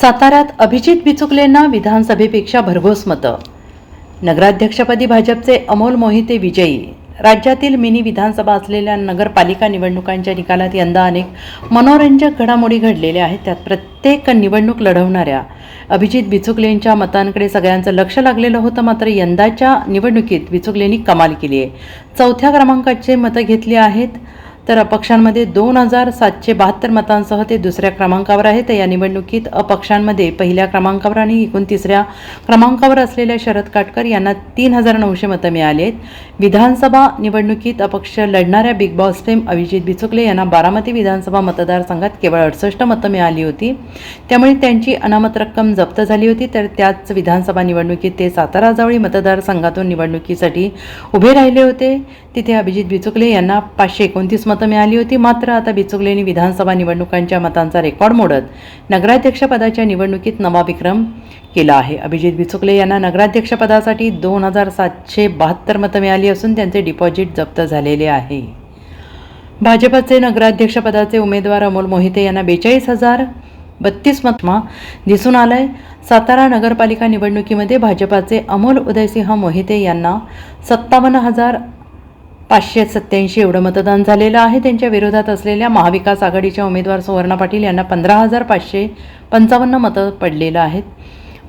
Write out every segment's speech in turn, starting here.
साताऱ्यात अभिजित बिचुकलेंना विधानसभेपेक्षा भरघोस मतं. नगराध्यक्षपदी भाजपचे अमोल मोहिते विजयी. राज्यातील मिनी विधानसभा असलेल्या नगरपालिका निवडणुकांच्या निकालात यंदा अनेक मनोरंजक घडामोडी घडलेल्या आहेत. त्यात प्रत्येक निवडणूक लढवणाऱ्या अभिजित बिचुकलेंच्या मतांकडे सगळ्यांचं लक्ष लागलेलं होतं मात्र यंदाच्या निवडणुकीत बिचुकलेंनी कमाल केली आहे. चौथ्या क्रमांकाचे मतं घेतली आहेत तर अपक्षांमध्ये दोन हजार सातशे बहात्तर मतांसह ते दुसऱ्या क्रमांकावर आहे तर या निवडणुकीत अपक्षांमध्ये पहिल्या क्रमांकावर आणि एकूण तिसऱ्या क्रमांकावर असलेल्या शरद काटकर यांना तीन हजार नऊशे मतं मिळाली आहेत. विधानसभा निवडणुकीत अपक्ष लढणाऱ्या Bigg Boss fame Abhijit Bichukale यांना बारामती विधानसभा मतदारसंघात केवळ अडसष्ट मतं मिळाली होती. त्यामुळे त्यांची अनामत रक्कम जप्त झाली होती. तर त्याच विधानसभा निवडणुकीत ते साताराजवळी मतदारसंघातून निवडणुकीसाठी उभे राहिले होते. तिथे अभिजित बिचुकले यांना पाचशे एकोणतीस मतं मिळाली होती. मात्र आता बिचुकलेंनी विधानसभा निवडणुकांच्या मतांचा रेकॉर्ड मोडत नगराध्यक्षपदाच्या निवडणुकीत नवा विक्रम केला आहे. अभिजित बिचुकले यांना नगराध्यक्षपदासाठी दोन हजार सातशे बहात्तर मतं मिळाली असून त्यांचे डिपॉझिट जप्त झालेले आहे. भाजपचे नगराध्यक्षपदाचे उमेदवार अमोल मोहिते यांना बेचाळीस हजार बत्तीस मतमा दिसून आलंय. सातारा नगरपालिका निवडणुकीमध्ये भाजपाचे अमोल उदयसिंह मोहिते यांना सत्तावन्न हजार पाचशे सत्याऐंशी एवढं मतदान झालेलं आहे. त्यांच्या विरोधात असलेल्या महाविकास आघाडीच्या उमेदवार सुवर्णा पाटील यांना पंधरा हजार पाचशे पंचावन्न मतं पडलेलं आहेत.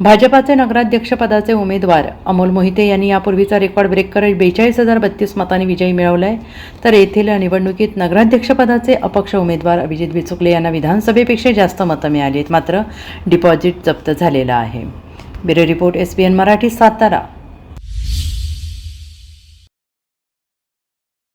भाजपाचे नगराध्यक्षपदाचे उमेदवार अमोल मोहिते यांनी यापूर्वीचा रेकॉर्ड ब्रेक करत बेचाळीस हजार बत्तीस मतांनी विजयी मिळवला आहे तर येथील निवडणुकीत नगराध्यक्षपदाचे अपक्ष उमेदवार अभिजित बिचुकले यांना विधानसभेपेक्षा जास्त मतं मिळाली आहेत. मात्र डिपॉझिट जप्त झालेलं आहे. Bureau report S P N Marathi Satara.